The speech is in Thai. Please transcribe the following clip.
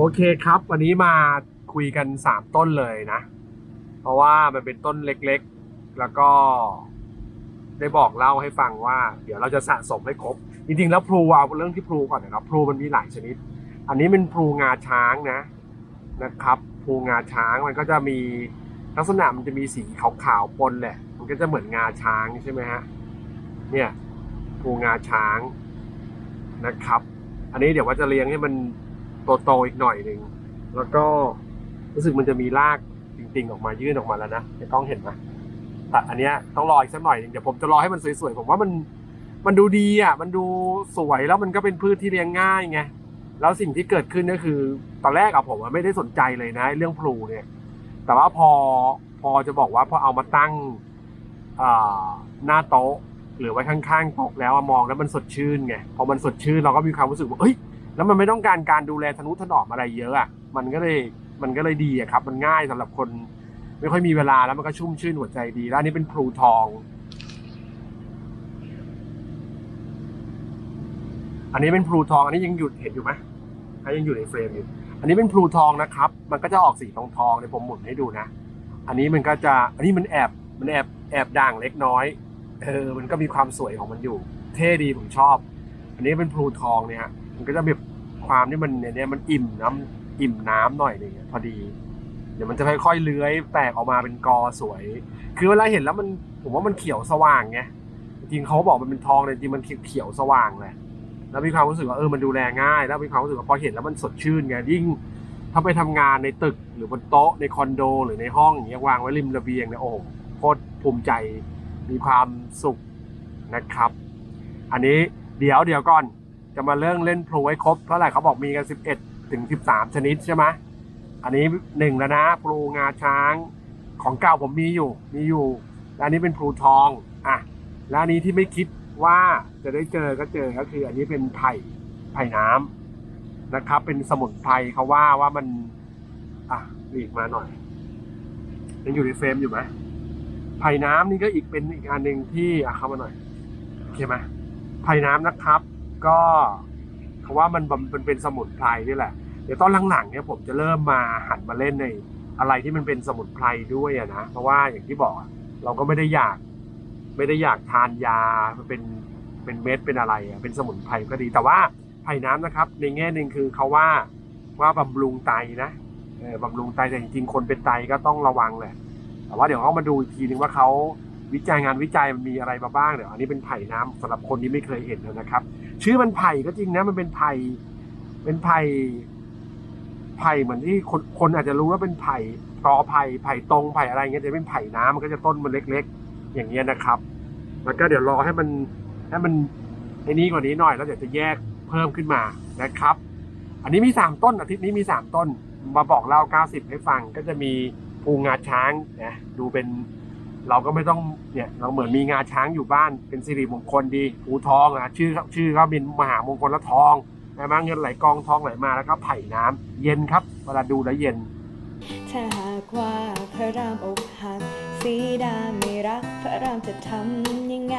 โอเคครับ วันนี้มาคุยกันสามต้นเลยนะ เพราะว่ามันเป็นต้นเล็กๆ แล้วก็ได้บอกเล่าให้ฟังว่า เดี๋ยวเราจะสะสมให้ครบ จริงๆ แล้วพลูเอาเรื่องที่พลูก่อนนะครับพลูมันมีหลายชนิด อันนี้เป็นพลูงาช้างนะนะครับพลูงาช้างมันก็จะมีลักษณะมันจะมีสีขาวๆปนแหละ มันก็จะเหมือนงาช้างใช่ไหมฮะเนี่ยพลูงาช้างนะครับ อันนี้เดี๋ยวว่าจะเลี้ยงให้มัน โตๆอีกหน่อยหนึ่งแล้วก็รู้สึกมันจะมีรากจริงๆออกมายื่นออกมาแล้วนะในกล้องเห็นไหมแต่อันเนี้ยต้องรออีกสักหน่อยหนึ่งเดี๋ยวผมจะรอให้มันสวยๆผมว่ามันมันดูดีอะมันดูสวยแล้วมันก็เป็นพืชที่เลี้ยงง่ายไงแล้วสิ่งที่เกิดขึ้นก็คือตอนแรกอะผมไม่ได้สนใจเลยนะ เรื่องพลูเนี่ย แต่ว่าพอพอจะบอกว่าพอเอามาตั้งหน้าโต๊ะ หรือไว้ข้างๆโต๊ะแล้วมองแล้วมันสดชื่นไงพอมันสดชื่นเราก็มีความรู้สึกว่าเอ้ย แล้วมันไม่ต้องการการดูแลทนุถนอมอะไรเยอะอะมันก็เลยมันก็เลยดีอะครับ มันง่ายสำหรับคน ไม่ค่อยมีเวลาแล้วมันก็ชุ่มชื่นหัวใจดีแล้วนนี้เป็นพลูทอง อันนี้เป็นพลูทอง อันนี้ยังหยุดเห็นอยู่ไหมถ้ายังอยู่ในเฟรมอยู่ อันนี้เป็นพลูทองนะครับ มันก็จะออกสีทองทองๆเดี๋ยผมหมุนให้ดูนะ อันนี้มันก็จะ อันนี้มันแอบมันแอบแอบด่างเล็กน้อย เออ มันก็มีความสวยของมันอยู่ เท่ดีผมชอบ อันนี้เป็นพลูทองเนี่ย มันก็จะแบบความที่มันเนี่ยมันอิ่มน้ำอิ่มน้ำหน่อยนึงพอดี เดี๋ยวมันจะค่อยๆเลื้อยแตกออกมาเป็นกอสวย คือเวลาเห็นแล้วมันผมว่ามันเขียวสว่างไงจริงเขาบอกมันเป็นทองแต่จริงมันเขียวสว่างเลยแล้วมีความรู้สึกว่าเออมันดูแลง่าย แล้วมีความรู้สึกว่าพอเห็นแล้วมันสดชื่นไงยิ่งถ้าไปทำงานในตึกหรือบนโต๊ะในคอนโด หรือในห้องอย่างเงี้ยวางไว้ริมระเบียงเนี่ยโอ้โหโคตรภูมิใจมีความสุขนะครับ อันนี้เดี๋ยวเดี๋ยวก่อน จะมาเรื่องเล่นพลูให้ครบเท่าไหร่เขาบอกมีกัน 11 ถึง 13 ชนิดใช่ไหมอันนี้หนึ่งแล้วนะพลูงาช้างของเก่าผมมีอยู่ มีอยู่และอันนี้เป็นพลูทองอะและอันนี้ที่ไม่คิดว่าจะได้เจอก็เจอก็คือ อันนี้เป็นไผ่ไผ่น้ำนะครับ เป็นสมุนไพรเขาว่าว่ามัน อะหลีกมาหน่อยยังอยู่ในเฟรมอยู่ไหมไผ่น้ำนี่ก็อีกเป็นอีกอันหนึ่งที่อะเข้ามาหน่อยโอเคไหมไผ่น้ำนะครับ ก็เขาว่ามันมันเป็นสมุนไพรนี่แหละ เดี๋ยวตอนหลังๆเนี่ยผมจะเริ่มมาหันมาเล่นในอะไรที่มันเป็นสมุนไพรด้วยอะนะเพราะว่าอย่างที่บอกเราก็ไม่ได้อยาก ไม่ได้อยากทานยาเป็นเป็นเม็ดเป็นอะไรอะเป็นสมุนไพรก็ดี แต่ว่าไผ่น้ำนะครับ ในแง่หนึ่งคือเขาว่าว่าบำรุงไตนะเออบำรุงไตแต่จริงๆคนเป็นไตก็ต้องระวังแหละแต่ว่าเดี๋ยวเขามาดูอีกทีนึงว่าเขา วิจัยงานวิจัยมันมีอะไรมาบ้างเดี๋ยวอันนี้เป็นไผ่น้ำสำหรับคนที่ไม่เคยเห็นนะครับ ชื่อมันไผ่ก็จริงนะมันเป็นไผ่เป็นไผ่ไผ่เหมือนที่คนคนอาจจะรู้ว่าเป็นไผ่ตอไผ่ไผ่ตรงไผ่อะไรเงี้ยจะเป็นไผ่น้ำมันก็จะต้นมันเล็ก ๆ อย่างเงี้ยนะครับ แล้วก็เดี๋ยวรอให้มันให้มันไอ้นี้กว่านี้หน่อยแล้วเดี๋ยวจะแยกเพิ่มขึ้นมานะครับ อันนี้มีสามต้นอาทิตย์นี้มีสามต้นมาบอกเล่าเก้าสิบให้ฟังก็จะมีภูงาช้างนะดูเป็น เราก็ไม่ต้องเนี่ยเราเหมือนมีงาช้างอยู่บ้านเป็นสิริมงคลดีภูทองอะชื่อชื่อเขาเป็นมหามงคลและทองนะมาเงินไหลกองทองไหลมาแล้วก็ไผ่น้ำเย็นครับเวลาดูแล้วเย็นถ้าหากว่าพระรามอกหักสีดาไม่รักพระรามจะทำยังไง